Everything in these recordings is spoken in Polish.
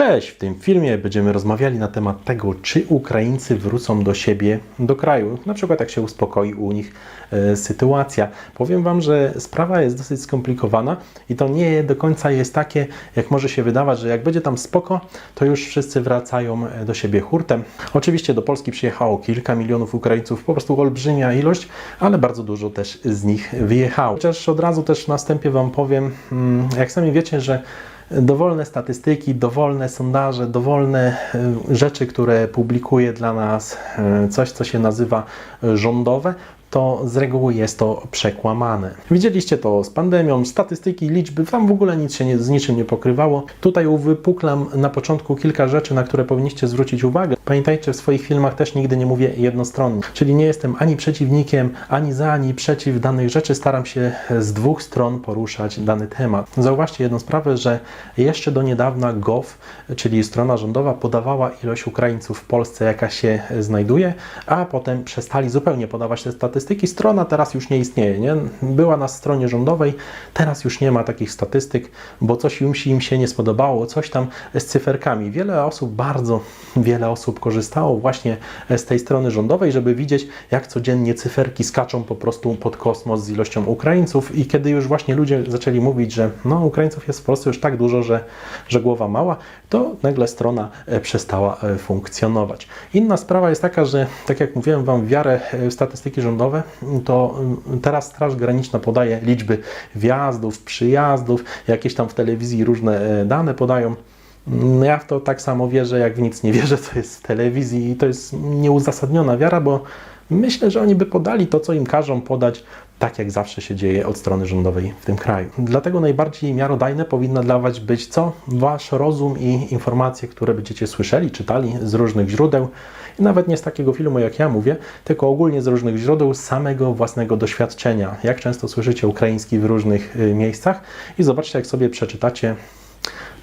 Cześć! W tym filmie będziemy rozmawiali na temat tego, czy Ukraińcy wrócą do siebie, do kraju, na przykład jak się uspokoi u nich e, sytuacja. Powiem Wam, że sprawa jest dosyć skomplikowana i to nie do końca jest takie, jak może się wydawać, że jak będzie tam spoko, to już wszyscy wracają e, do siebie hurtem. Oczywiście do Polski przyjechało kilka milionów Ukraińców, po prostu olbrzymia ilość, ale bardzo dużo też z nich wyjechało. Chociaż od razu też na wstępie Wam powiem, mm, jak sami wiecie, że dowolne statystyki, dowolne sondaże, dowolne e, rzeczy, które publikuje dla nas e, coś, co się nazywa rządowe, to z reguły jest to przekłamane. Widzieliście to z pandemią, statystyki, liczby, tam w ogóle nic się nie, z niczym nie pokrywało. Tutaj uwypuklam na początku kilka rzeczy, na które powinniście zwrócić uwagę. Pamiętajcie, w swoich filmach też nigdy nie mówię jednostronnie, czyli nie jestem ani przeciwnikiem, ani za, ani przeciw danych rzeczy. Staram się z dwóch stron poruszać dany temat. Zauważcie jedną sprawę, że jeszcze do niedawna GOV, czyli strona rządowa, podawała ilość Ukraińców w Polsce, jaka się znajduje, a potem przestali zupełnie podawać te statystyki. Strona teraz już nie istnieje. Nie? Była na stronie rządowej, teraz już nie ma takich statystyk, bo coś im się, im się nie spodobało, coś tam z cyferkami. Wiele osób, bardzo wiele osób korzystało właśnie z tej strony rządowej, żeby widzieć, jak codziennie cyferki skaczą po prostu pod kosmos z ilością Ukraińców i kiedy już właśnie ludzie zaczęli mówić, że no, Ukraińców jest w Polsce już tak dużo, że, że głowa mała, to nagle strona e, przestała e, funkcjonować. Inna sprawa jest taka, że tak jak mówiłem Wam, wiarę w statystyki rządowe, to mm, teraz Straż Graniczna podaje liczby wjazdów, przyjazdów, jakieś tam w telewizji różne e, dane podają. Mm, Ja w to tak samo wierzę, jak w nic nie wierzę, co jest w telewizji i to jest nieuzasadniona wiara, bo myślę, że oni by podali to, co im każą podać, tak jak zawsze się dzieje od strony rządowej w tym kraju. Dlatego najbardziej miarodajne powinna dla Was być co? Wasz rozum i informacje, które będziecie słyszeli, czytali z różnych źródeł. I nawet nie z takiego filmu, jak ja mówię, tylko ogólnie z różnych źródeł, samego własnego doświadczenia. Jak często słyszycie ukraiński w różnych y, miejscach i zobaczcie, jak sobie przeczytacie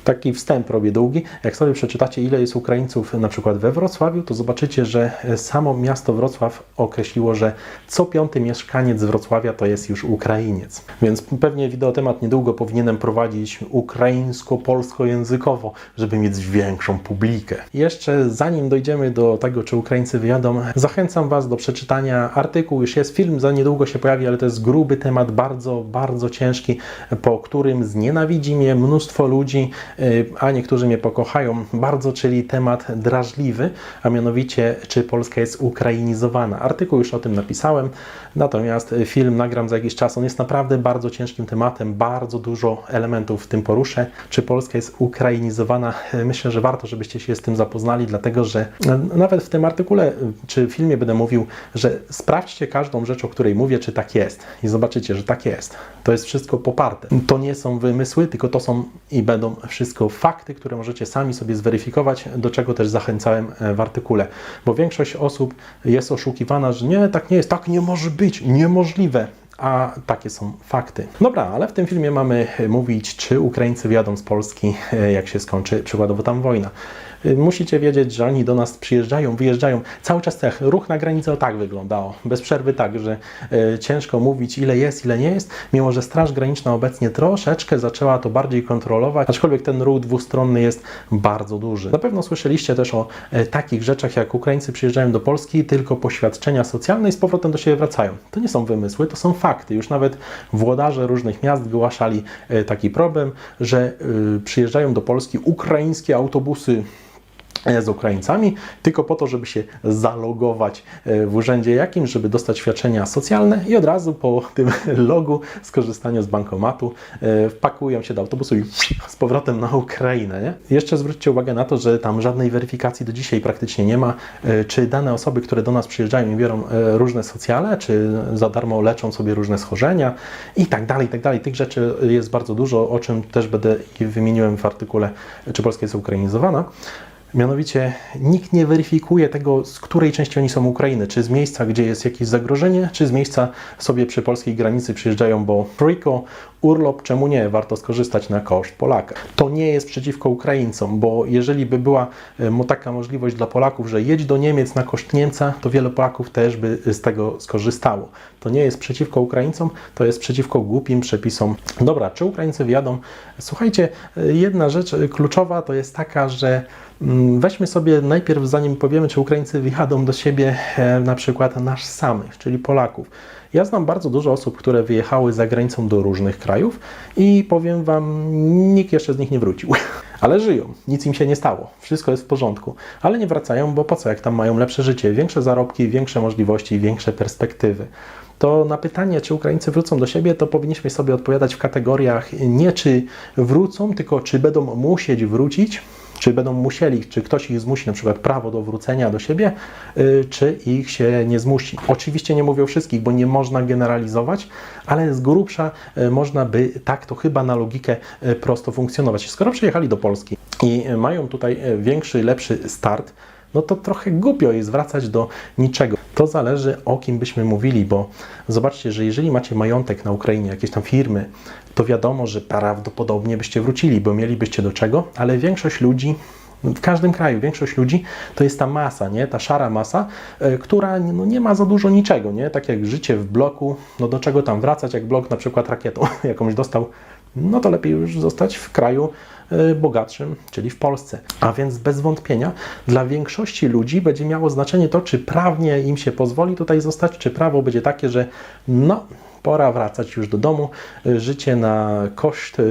taki wstęp robię długi. Jak sobie przeczytacie, ile jest Ukraińców na przykład we Wrocławiu, to zobaczycie, że samo miasto Wrocław określiło, że co piąty mieszkaniec Wrocławia to jest już Ukrainiec. Więc pewnie wideotemat niedługo powinienem prowadzić ukraińsko-polskojęzykowo, żeby mieć większą publikę. Jeszcze zanim dojdziemy do tego, czy Ukraińcy wyjadą, zachęcam Was do przeczytania artykułu. Już jest film, za niedługo się pojawi, ale to jest gruby temat, bardzo, bardzo ciężki, po którym znienawidzi mnie mnóstwo ludzi, a niektórzy mnie pokochają bardzo, czyli temat drażliwy, a mianowicie, czy Polska jest ukrainizowana. Artykuł już o tym napisałem, natomiast film nagram za jakiś czas. On jest naprawdę bardzo ciężkim tematem, bardzo dużo elementów w tym poruszę. Czy Polska jest ukrainizowana? Myślę, że warto, żebyście się z tym zapoznali, dlatego że nawet w tym artykule czy filmie będę mówił, że sprawdźcie każdą rzecz, o której mówię, czy tak jest i zobaczycie, że tak jest. To jest wszystko poparte. To nie są wymysły, tylko to są i będą wszystko fakty, które możecie sami sobie zweryfikować, do czego też zachęcałem e, w artykule. Bo większość osób jest oszukiwana, że nie, tak nie jest, tak nie może być, niemożliwe. A takie są fakty. Dobra, ale w tym filmie mamy mówić, czy Ukraińcy wyjadą z Polski, e, jak się skończy przykładowo tam wojna. E, Musicie wiedzieć, że oni do nas przyjeżdżają, wyjeżdżają. Cały czas tak, ruch na granicy o tak wyglądało. Bez przerwy tak, że e, ciężko mówić ile jest, ile nie jest, mimo że Straż Graniczna obecnie troszeczkę zaczęła to bardziej kontrolować, aczkolwiek ten ruch dwustronny jest bardzo duży. Na pewno słyszeliście też o e, takich rzeczach, jak Ukraińcy przyjeżdżają do Polski tylko po świadczenia socjalne i z powrotem do siebie wracają. To nie są wymysły, to są fakty. Już nawet włodarze różnych miast zgłaszali e, taki problem, że e, przyjeżdżają do Polski ukraińskie autobusy z Ukraińcami, tylko po to, żeby się zalogować e, w urzędzie jakimś, żeby dostać świadczenia socjalne i od razu po tym logu, skorzystaniu z bankomatu, e, wpakują się do autobusu i z powrotem na Ukrainę. Nie? Jeszcze zwróćcie uwagę na to, że tam żadnej weryfikacji do dzisiaj praktycznie nie ma, e, czy dane osoby, które do nas przyjeżdżają i biorą e, różne socjale, czy za darmo leczą sobie różne schorzenia i tak dalej, i tak dalej. Tych rzeczy jest bardzo dużo, o czym też będę wymieniłem w artykule, czy Polska jest ukrainizowana. Mianowicie nikt nie weryfikuje tego, z której części oni są Ukrainy. Czy z miejsca, gdzie jest jakieś zagrożenie, czy z miejsca sobie przy polskiej granicy przyjeżdżają, bo friko, urlop, czemu nie? Warto skorzystać na koszt Polaka. To nie jest przeciwko Ukraińcom, bo jeżeli by była e, taka możliwość dla Polaków, że jedź do Niemiec na koszt Niemca, to wiele Polaków też by z tego skorzystało. To nie jest przeciwko Ukraińcom, to jest przeciwko głupim przepisom. Dobra, czy Ukraińcy wjadą? Słuchajcie, e, jedna rzecz e, kluczowa to jest taka, że weźmy sobie najpierw, zanim powiemy, czy Ukraińcy wjadą do siebie, e, na przykład nasz samych, czyli Polaków. Ja znam bardzo dużo osób, które wyjechały za granicą do różnych krajów i powiem Wam, nikt jeszcze z nich nie wrócił. Ale żyją, nic im się nie stało, wszystko jest w porządku. Ale nie wracają, bo po co, jak tam mają lepsze życie, większe zarobki, większe możliwości, większe perspektywy. To na pytanie, czy Ukraińcy wrócą do siebie, to powinniśmy sobie odpowiadać w kategoriach nie czy wrócą, tylko czy będą musieć wrócić, czy będą musieli, czy ktoś ich zmusi, na przykład prawo do wrócenia do siebie, y, czy ich się nie zmusi. Oczywiście nie mówię o wszystkich, bo nie można generalizować, ale z grubsza y, można by tak to chyba na logikę y, prosto funkcjonować. Skoro przyjechali do Polski i mają tutaj większy, lepszy start, no to trochę głupio jest wracać do niczego. To zależy o kim byśmy mówili, bo zobaczcie, że jeżeli macie majątek na Ukrainie, jakieś tam firmy, to wiadomo, że prawdopodobnie byście wrócili, bo mielibyście do czego, ale większość ludzi w każdym kraju większość ludzi to jest ta masa, nie? ta szara masa, e, która no, nie ma za dużo niczego, nie? tak jak życie w bloku, no do czego tam wracać, jak blok na przykład rakietą jakąś dostał, no to lepiej już zostać w kraju bogatszym, czyli w Polsce. A więc bez wątpienia dla większości ludzi będzie miało znaczenie to, czy prawnie im się pozwoli tutaj zostać, czy prawo będzie takie, że no, pora wracać już do domu, e, życie na koszt e,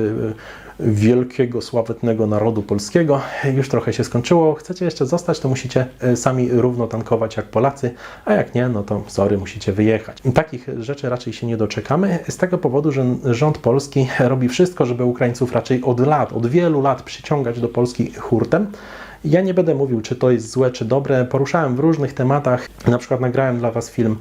wielkiego, sławetnego narodu polskiego już trochę się skończyło. Chcecie jeszcze zostać, to musicie e, sami równo tankować jak Polacy, a jak nie, no to sorry, musicie wyjechać. Takich rzeczy raczej się nie doczekamy, z tego powodu, że rząd polski robi wszystko, żeby Ukraińców raczej od lat, od wielu lat przyciągać do Polski hurtem. Ja nie będę mówił, czy to jest złe, czy dobre. Poruszałem w różnych tematach. Na przykład nagrałem dla Was film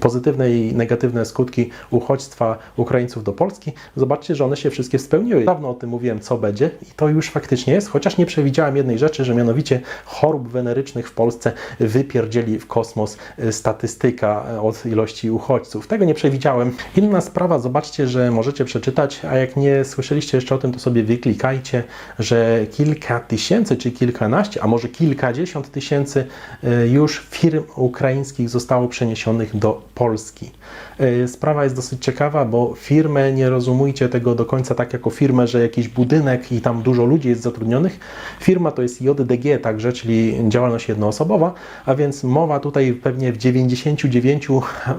Pozytywne i negatywne skutki uchodźstwa Ukraińców do Polski. Zobaczcie, że one się wszystkie spełniły. Dawno o tym mówiłem, co będzie i to już faktycznie jest, chociaż nie przewidziałem jednej rzeczy, że mianowicie chorób wenerycznych w Polsce wypierdzieli w kosmos y, statystyka y, od ilości uchodźców. Tego nie przewidziałem. Inna sprawa, zobaczcie, że możecie przeczytać, a jak nie słyszeliście jeszcze o tym, to sobie wyklikajcie, że kilka tysięcy czy kilkanaście, a może kilkadziesiąt tysięcy y, już firm ukraińskich zostało przeniesionych do Polski. Y, Sprawa jest dosyć ciekawa, bo firmę nie rozumujcie tego do końca tak jako firmę, że jakiś budynek i tam dużo ludzi jest zatrudnionych. Firma to jest JDG także, czyli działalność jednoosobowa, a więc mowa tutaj pewnie w 99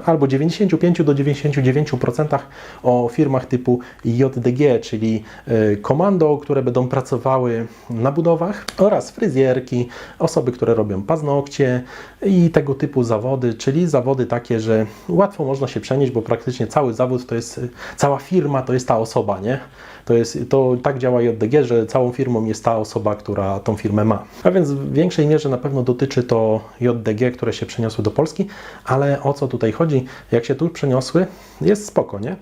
albo 95 do 99% o firmach typu JDG, czyli y, komando, które będą pracowały na budowach oraz fryzjerki, osoby, które robią paznokcie i tego typu zawody, czyli zawody takie, że łatwo można się przenieść, bo praktycznie cały zawód to jest, cała firma to jest ta osoba, nie? To, jest, to tak działa JDG, że całą firmą jest ta osoba, która tą firmę ma. A więc w większej mierze na pewno dotyczy to JDG, które się przeniosły do Polski, ale o co tutaj chodzi? Jak się tu przeniosły, jest spoko, nie?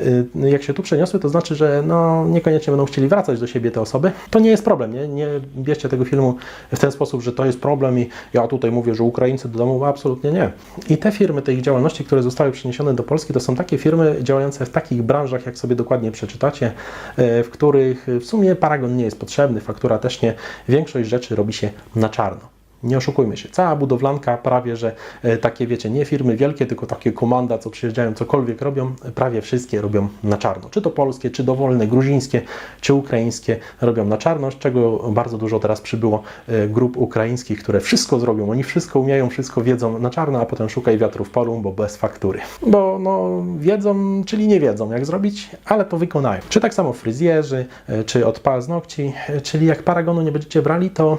Y, jak się tu przeniosły, to znaczy, że no, niekoniecznie będą chcieli wracać do siebie te osoby. To nie jest problem, nie? Nie bierzcie tego filmu w ten sposób, że to jest problem i ja tutaj mówię, że Ukraińcy do domu, absolutnie nie. I te firmy, te ich działalności, które zostały przeniesione do Polski, to są takie firmy działające w takich branżach, jak sobie dokładnie przeczytacie, y, w których w sumie paragon nie jest potrzebny, faktura też nie. Większość rzeczy robi się na czarno. Nie oszukujmy się, cała budowlanka prawie, że e, takie wiecie, nie firmy wielkie, tylko takie komanda, co przyjeżdżają, cokolwiek robią, prawie wszystkie robią na czarno. Czy to polskie, czy dowolne, gruzińskie, czy ukraińskie robią na czarno, z czego bardzo dużo teraz przybyło e, grup ukraińskich, które wszystko zrobią. Oni wszystko umieją, wszystko wiedzą na czarno, a potem szukaj wiatru w polu, bo bez faktury. Bo no wiedzą, czyli nie wiedzą jak zrobić, ale to wykonają. Czy tak samo fryzjerzy, e, czy od paznokci, czyli jak paragonu nie będziecie brali, to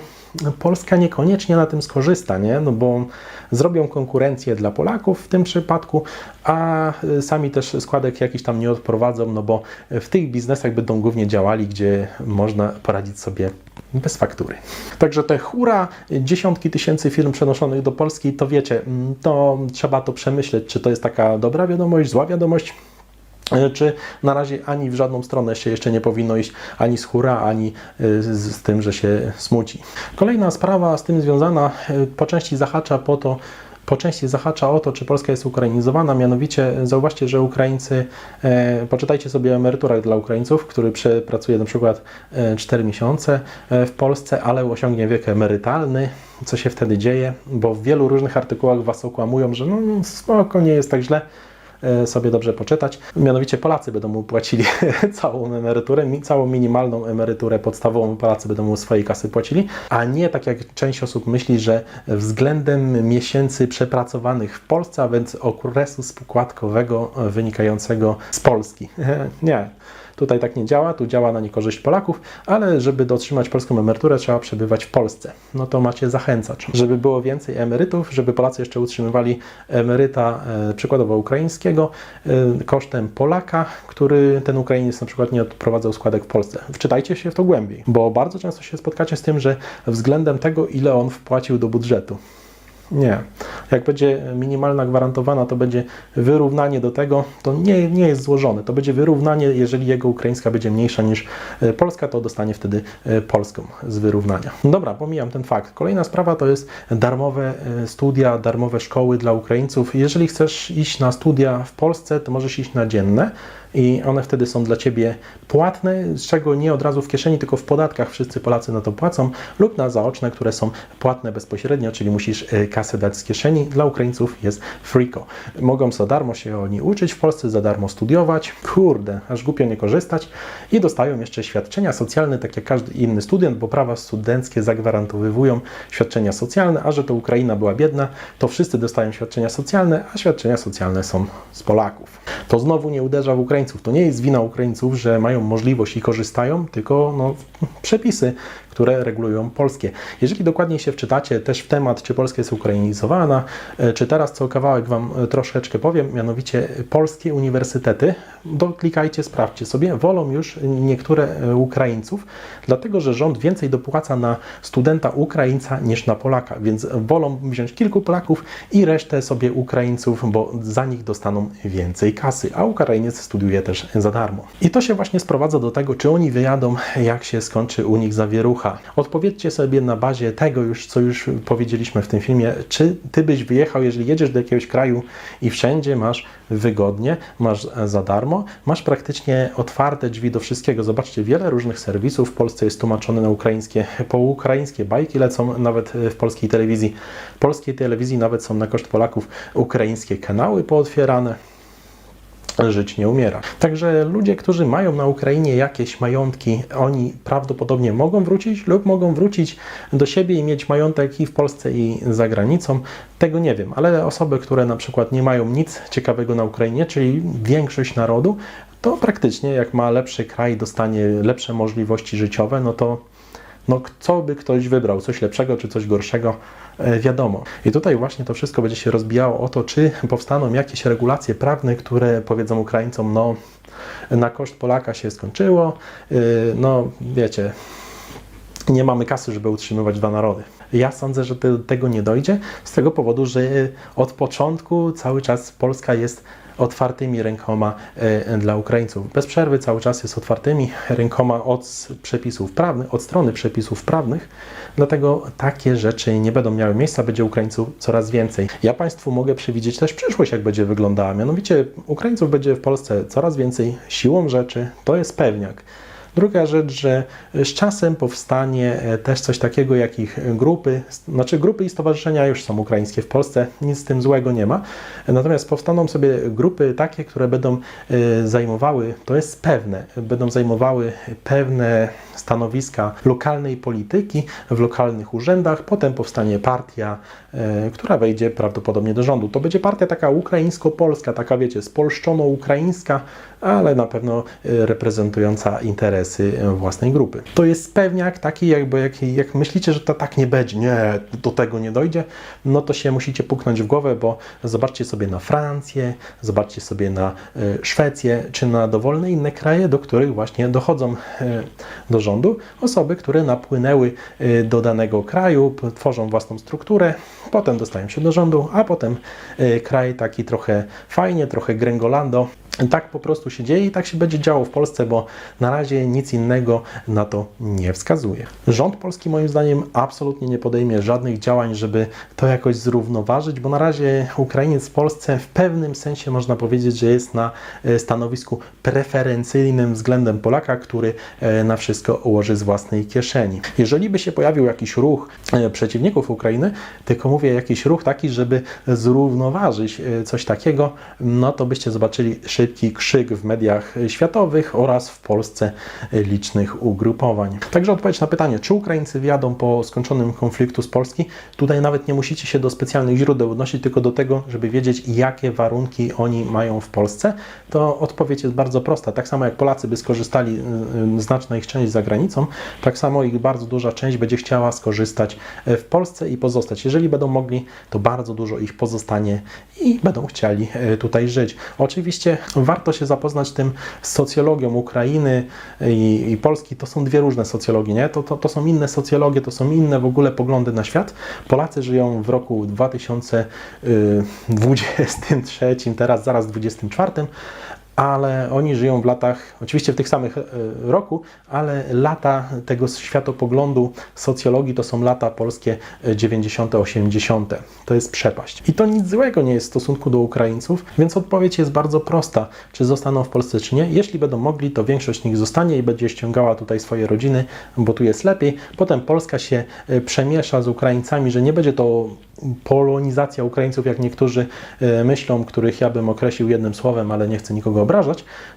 Polska niekoniecznie na tym skorzysta, nie? No bo zrobią konkurencję dla Polaków w tym przypadku, a y, sami też składek jakiś tam nie odprowadzą, no bo w tych biznesach będą głównie działali, gdzie można poradzić sobie bez faktury. Także te hura, dziesiątki tysięcy firm przenoszonych do Polski, to wiecie, mm, to trzeba to przemyśleć, czy to jest taka dobra wiadomość, zła wiadomość. E, Czy na razie ani w żadną stronę się jeszcze nie powinno iść, ani z hura, ani e, z, tym, że się smuci. Kolejna sprawa z tym związana e, po części zahacza po to, po części zahacza o to, czy Polska jest ukrainizowana, mianowicie zauważcie, że Ukraińcy, e, poczytajcie sobie o emeryturach dla Ukraińców, który przepracuje na przykład e, 4 miesiące w Polsce, ale osiągnie wiek emerytalny, co się wtedy dzieje, bo w wielu różnych artykułach Was okłamują, że no spoko, nie jest tak źle, sobie dobrze poczytać. Mianowicie Polacy będą mu płacili całą emeryturę, całą minimalną emeryturę podstawową Polacy będą mu swojej kasy płacili, a nie tak jak część osób myśli, że względem miesięcy przepracowanych w Polsce, a więc okresu spokładkowego e, wynikającego z Polski. nie. Tutaj tak nie działa, tu działa na niekorzyść Polaków, ale żeby dotrzymać polską emeryturę, trzeba przebywać w Polsce. No to macie zachęcać, żeby było więcej emerytów, żeby Polacy jeszcze utrzymywali emeryta e, przykładowo ukraińskiego e, kosztem Polaka, który ten Ukrainiec na przykład nie odprowadzał składek w Polsce. Wczytajcie się w to głębiej, bo bardzo często się spotkacie z tym, że względem tego, ile on wpłacił do budżetu. Nie. Jak będzie minimalna gwarantowana, to będzie wyrównanie do tego, to nie, nie jest złożone. To będzie wyrównanie, jeżeli jego ukraińska będzie mniejsza niż e, polska, to dostanie wtedy e, polską z wyrównania. Dobra, pomijam ten fakt. Kolejna sprawa to jest darmowe e, studia, darmowe szkoły dla Ukraińców. Jeżeli chcesz iść na studia w Polsce, to możesz iść na dzienne i one wtedy są dla Ciebie płatne, z czego nie od razu w kieszeni, tylko w podatkach wszyscy Polacy na to płacą, lub na zaoczne, które są płatne bezpośrednio, czyli musisz kasę dać z kieszeni. Dla Ukraińców jest freeko. Mogą za darmo się oni uczyć w Polsce, za darmo studiować. Kurde, aż głupio nie korzystać. I dostają jeszcze świadczenia socjalne, tak jak każdy inny student, bo prawa studenckie zagwarantowywują świadczenia socjalne, a że to Ukraina była biedna, to wszyscy dostają świadczenia socjalne, a świadczenia socjalne są z Polaków. To znowu nie uderza w Ukraińców. To nie jest wina Ukraińców, że mają możliwość i korzystają, tylko no, przepisy, które regulują polskie. Jeżeli dokładniej się wczytacie też w temat, czy Polska jest ukrainizowana, e, czy teraz co kawałek Wam e, troszeczkę powiem, mianowicie polskie uniwersytety, doklikajcie, sprawdźcie sobie, wolą już niektóre e, Ukraińców, dlatego że rząd więcej dopłaca na studenta Ukraińca niż na Polaka, więc wolą wziąć kilku Polaków i resztę sobie Ukraińców, bo za nich dostaną więcej kasy, a Ukrainiec studiuje też za darmo. I to się właśnie sprowadza do tego, czy oni wyjadą, jak się skończy u nich zawierucha. Odpowiedzcie sobie na bazie tego już, co już powiedzieliśmy w tym filmie, czy ty byś wyjechał, jeżeli jedziesz do jakiegoś kraju i wszędzie masz wygodnie, masz za darmo, masz praktycznie otwarte drzwi do wszystkiego. Zobaczcie, wiele różnych serwisów w Polsce jest tłumaczone na ukraińskie, po ukraińskie bajki lecą nawet w polskiej telewizji. W polskiej telewizji nawet są na koszt Polaków ukraińskie kanały pootwierane żyć nie umiera. Także ludzie, którzy mają na Ukrainie jakieś majątki, oni prawdopodobnie mogą wrócić lub mogą wrócić do siebie i mieć majątek i w Polsce i za granicą. Tego nie wiem, ale osoby, które na przykład nie mają nic ciekawego na Ukrainie, czyli większość narodu, to praktycznie jak ma lepszy kraj, dostanie lepsze możliwości życiowe, no to no, co by ktoś wybrał, coś lepszego czy coś gorszego, e, wiadomo. I tutaj właśnie to wszystko będzie się rozbijało o to, czy powstaną jakieś regulacje prawne, które powiedzą Ukraińcom, no na koszt Polaka się skończyło, yy, no wiecie, nie mamy kasy, żeby utrzymywać dwa narody. Ja sądzę, że do tego nie dojdzie, z tego powodu, że od początku cały czas Polska jest otwartymi rękoma e, dla Ukraińców. Bez przerwy cały czas jest otwartymi rękoma od przepisów prawnych, od strony przepisów prawnych, dlatego takie rzeczy nie będą miały miejsca, będzie Ukraińców coraz więcej. Ja Państwu mogę przewidzieć też przyszłość, jak będzie wyglądała. Mianowicie Ukraińców będzie w Polsce coraz więcej siłą rzeczy, to jest pewniak. Druga rzecz, że z czasem powstanie e, też coś takiego jak ich grupy, znaczy grupy i stowarzyszenia już są ukraińskie w Polsce, nic z tym złego nie ma. Natomiast powstaną sobie grupy takie, które będą e, zajmowały, to jest pewne, będą zajmowały pewne stanowiska lokalnej polityki w lokalnych urzędach. Potem powstanie partia, e, która wejdzie prawdopodobnie do rządu. To będzie partia taka ukraińsko-polska, taka wiecie, spolszczono-ukraińska, ale na pewno reprezentująca interesy e, własnej grupy. To jest pewniak taki, jakby jak, jak myślicie, że to tak nie będzie, nie, do tego nie dojdzie, no to się musicie puknąć w głowę, bo zobaczcie sobie na Francję, zobaczcie sobie na e, Szwecję, czy na dowolne inne kraje, do których właśnie dochodzą e, do rządu osoby, które napłynęły do danego kraju, tworzą własną strukturę, potem dostają się do rządu, a potem kraj taki trochę fajnie, trochę gręgolando, Tak po prostu się dzieje i tak się będzie działo w Polsce, bo na razie nic innego na to nie wskazuje. Rząd polski moim zdaniem absolutnie nie podejmie żadnych działań, żeby to jakoś zrównoważyć, bo na razie Ukrainiec w Polsce w pewnym sensie można powiedzieć, że jest na e, stanowisku preferencyjnym względem Polaka, który e, na wszystko ułoży z własnej kieszeni. Jeżeli by się pojawił jakiś ruch e, przeciwników Ukrainy, tylko mówię jakiś ruch taki, żeby zrównoważyć coś takiego, no to byście zobaczyli szybki krzyk w mediach światowych oraz w Polsce licznych ugrupowań. Także odpowiedź na pytanie, czy Ukraińcy wjadą po skończonym konfliktu z Polski, tutaj nawet nie musicie się do specjalnych źródeł odnosić, tylko do tego, żeby wiedzieć, jakie warunki oni mają w Polsce, to odpowiedź jest bardzo prosta. Tak samo jak Polacy by skorzystali, y, y, znaczna ich część za granicą, tak samo ich bardzo duża część będzie chciała skorzystać e, w Polsce i pozostać. Jeżeli będą mogli, to bardzo dużo ich pozostanie i będą chcieli tutaj żyć. Oczywiście warto się zapoznać tym z socjologią Ukrainy i, i Polski. To są dwie różne socjologie, nie? To, to, to są inne socjologie, to są inne w ogóle poglądy na świat. Polacy żyją w roku 2023, teraz zaraz 24, ale oni żyją w latach, oczywiście w tych samych e, roku, ale lata tego światopoglądu socjologii to są lata polskie e, 90., 80. To jest przepaść. I to nic złego nie jest w stosunku do Ukraińców, więc odpowiedź jest bardzo prosta. Czy zostaną w Polsce, czy nie? Jeśli będą mogli, to większość z nich zostanie i będzie ściągała tutaj swoje rodziny, bo tu jest lepiej. Potem Polska się e, przemiesza z Ukraińcami, że nie będzie to polonizacja Ukraińców, jak niektórzy e, myślą, których ja bym określił jednym słowem, ale nie chcę nikogo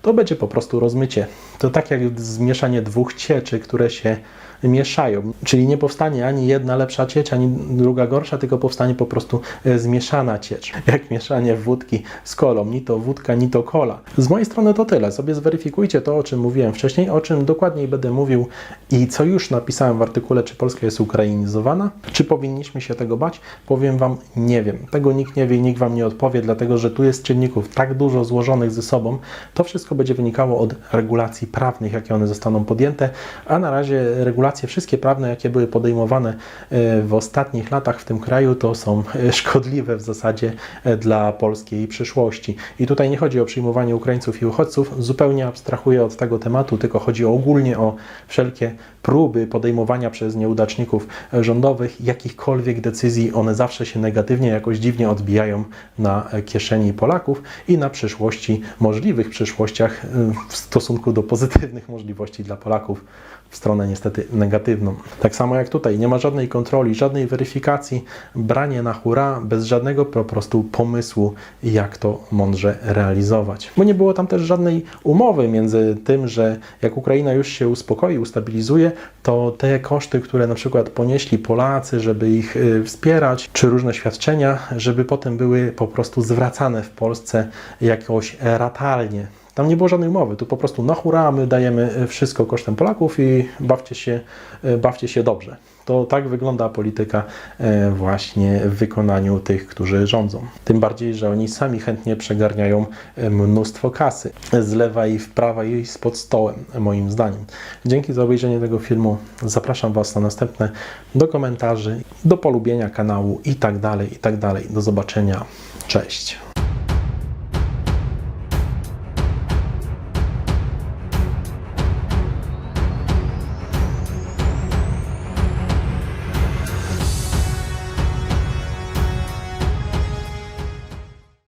to będzie po prostu rozmycie. To tak jak zmieszanie dwóch cieczy, które się mieszają. Czyli nie powstanie ani jedna lepsza ciecz, ani druga gorsza, tylko powstanie po prostu e, zmieszana ciecz. Jak mieszanie wódki z kolą. Ni to wódka, ni to kola. Z mojej strony to tyle. Sobie zweryfikujcie to, o czym mówiłem wcześniej, o czym dokładniej będę mówił i co już napisałem w artykule, czy Polska jest ukrainizowana, czy powinniśmy się tego bać. Powiem Wam, nie wiem. Tego nikt nie wie i nikt Wam nie odpowie, dlatego że tu jest czynników tak dużo złożonych ze sobą. To wszystko będzie wynikało od regulacji prawnych, jakie one zostaną podjęte, a na razie regulacje wszystkie prawne, jakie były podejmowane e, w ostatnich latach w tym kraju, to są e, szkodliwe w zasadzie e, dla polskiej przyszłości. I tutaj nie chodzi o przyjmowanie Ukraińców i uchodźców, zupełnie abstrahuję od tego tematu, tylko chodzi ogólnie o wszelkie próby podejmowania przez nieudaczników rządowych jakichkolwiek decyzji, one zawsze się negatywnie, jakoś dziwnie odbijają na kieszeni Polaków i na przyszłości, możliwych przyszłościach w stosunku do pozytywnych możliwości dla Polaków w stronę niestety negatywną. Tak samo jak tutaj, nie ma żadnej kontroli, żadnej weryfikacji, branie na hura, bez żadnego po prostu pomysłu, jak to mądrze realizować. Bo nie było tam też żadnej umowy między tym, że jak Ukraina już się uspokoi, ustabilizuje, to te koszty, które na przykład ponieśli Polacy, żeby ich y, wspierać, czy różne świadczenia, żeby potem były po prostu zwracane w Polsce jakoś ratalnie. Tam nie było żadnej umowy, tu po prostu na hura my dajemy wszystko kosztem Polaków i bawcie się, bawcie się dobrze. To tak wygląda polityka e, właśnie w wykonaniu tych, którzy rządzą. Tym bardziej, że oni sami chętnie przegarniają e, mnóstwo kasy z lewa i w prawa i spod stołem, moim zdaniem. Dzięki za obejrzenie tego filmu. Zapraszam Was na następne do komentarzy, do polubienia kanału i tak dalej, i tak dalej. Do zobaczenia. Cześć.